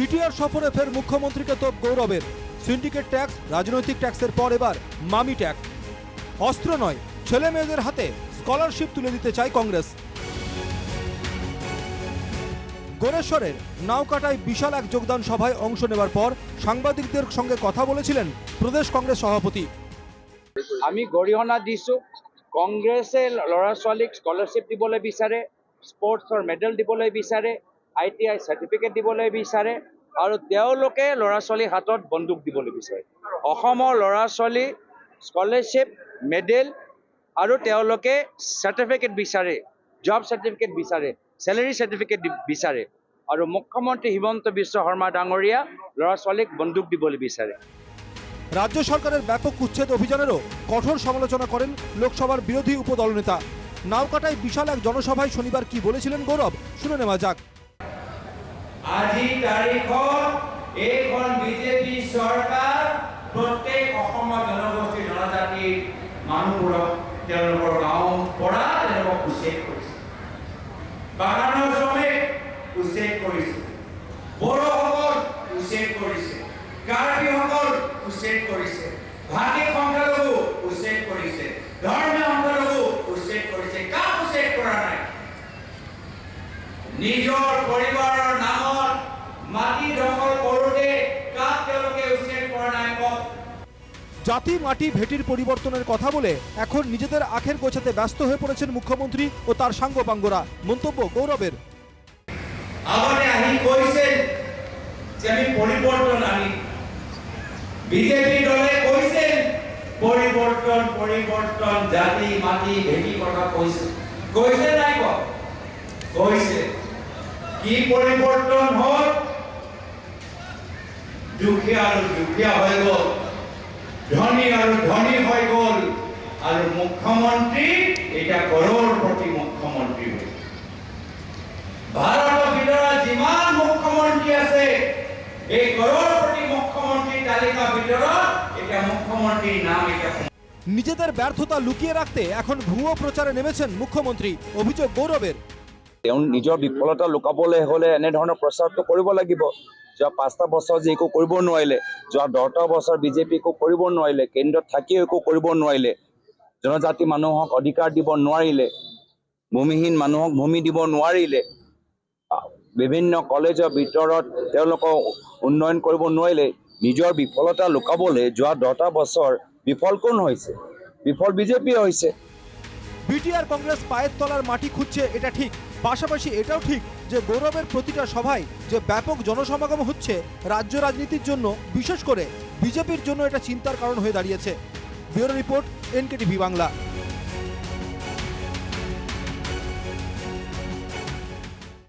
BTR সফরে ফের মুখ্যমন্ত্রীকে তোপ গৌরবের। সিন্ডিকেট ট্যাক্স, রাজনৈতিক ট্যাক্সের পর এবার মামি ট্যাক্স। অস্ত্র নয়, ছেলে মেয়েদের হাতে স্কলারশিপ তুলে দিতে চায় কংগ্রেস। গোরেশ্বরের নাওকাটায় বিশাল এক যোগদান সভায় অংশ নেবার পর সাংবাদিকদের সঙ্গে কথা বলেছিলেন প্রদেশ কংগ্রেস সভাপতি। আমি গৰিহণা দিছোঁ কংগ্ৰেছে ল'ৰা ছোৱালীক স্কলাৰশ্বিপ দিবলৈ বিচাৰে স্পৰ্টছৰ মেডেল দিবলৈ বিচাৰে আই টি আই চাৰ্টিফিকেট দিবলৈ বিচাৰে আৰু তেওঁলোকে ল'ৰা ছোৱালীৰ হাতত বন্দুক দিবলৈ বিচাৰে। অসমৰ ল'ৰা ছোৱালী স্কলাৰশ্বিপ মেডেল আৰু তেওঁলোকে চাৰ্টিফিকেট বিচাৰে জব চাৰ্টিফিকেট বিচাৰে চেলেৰী চাৰ্টিফিকেট বিচাৰে আৰু মুখ্যমন্ত্ৰী হিমন্ত বিশ্ব শৰ্মা ডাঙৰীয়া ল'ৰা ছোৱালীক বন্দুক দিবলৈ বিচাৰে। রাজ্য সরকারের ব্যাপক উচ্ছেদ অভিযানেরও কঠোর সমালোচনা করেন লোকসভার বিরোধী উপদল নেতা। নাওকাটায় বিশাল এক জনসভায় শনিবার কি বলেছিলেন গৌরব, শুনে নেওয়া যাক। আজি তাৰিখত এইখন বিজেপি চৰকাৰ প্ৰত্যেক জনগোষ্ঠী জনজাতিৰ মানুহবোৰক তেওঁলোকৰ উচ্ছেদ কৰিছে বাগানৰ শ্ৰমিক উচ্ছেদ কৰিছে বড়োসকল উচ্ছেদ কৰিছে কাৰ্বিসকল উচ্ছেদ কৰিছে ভাষিক সংখ্যালঘু উচ্ছেদ কৰিছে ধৰ্মীয় সংখ্যালঘু উচ্ছেদ কৰিছে কাক উচ্ছেদ কৰা নাই। নিজৰ পৰিবাৰৰ নামত মাটি দখল কৰোঁতে কাক তেওঁলোকে উচ্ছেদ কৰা নাই কওক জাতি মাটি ভেটির পরিবর্তনের কথা বলে এখন নিজেদের আখের গোছাতে ব্যস্ত হয়ে পড়েছেন মুখ্যমন্ত্রী ও তার সাঙ্গপাঙ্গরা মন্তব্য গৌরবের। আহি কৈছে যে আমি পৰিৱৰ্তন আনিম বিজেপি দলে কৈছে পৰিৱৰ্তন পৰিৱৰ্তন জাতি মাটি ভেটি কথা কৈছে কৈছে নাই কৈছে কি পৰিৱৰ্তন হ'ল? ধনী আৰু ধনী হৈ গ'ল। আৰু মুখ্যমন্ত্ৰী এতিয়া কৰৰপতি মুখ্যমন্ত্ৰী হৈ ভাৰতৰ ভিতৰত যিমান মুখ্যমন্ত্ৰী আছে এই কৰৰপতি মুখ্যমন্ত্ৰীৰ তালিকাৰ ভিতৰত এতিয়া মুখ্যমন্ত্ৰীৰ নাম এতিয়া নিজেদের ব্যর্থতা লুকিয়ে রাখতে এখন ভুয়ো প্রচারে নেমেছেন মুখ্যমন্ত্রী অভিযোগ গৌরবের। তেওঁ নিজৰ বিফলতা লুকাবলৈ হ'লে এনেধৰণৰ প্ৰচাৰটো কৰিব লাগিব। যোৱা পাঁচটা বছৰ যে একো কৰিব নোৱাৰিলে, যোৱা দহটা বছৰ বিজেপি একো কৰিব নোৱাৰিলে, কেন্দ্ৰত থাকিও একো কৰিব নোৱাৰিলে, জনজাতি মানুহক অধিকাৰ দিব নোৱাৰিলে, ভূমিহীন মানুহক ভূমি দিব নোৱাৰিলে বিভিন্ন কলেজৰ ভিতৰত তেওঁলোকক উন্নয়ন কৰিব নোৱাৰিলে, নিজৰ বিফলতা লুকাবলৈ যোৱা দহটা বছৰ বিফল কোন হৈছে? বিফল বিজেপি হৈছে। বিটিআর কংগ্রেস পায়ের তলার মাটি খুঁজছে, এটা ঠিক। পাশাপাশি এটাও ঠিক যে গৌরবের প্রতিটা সভায় যে ব্যাপক জনসমাগম হচ্ছে রাজ্য রাজনীতির জন্য, বিশেষ করে বিজেপির জন্য এটা চিন্তার কারণ হয়ে দাঁড়িয়েছে। Bureau report, NKTV Bangla.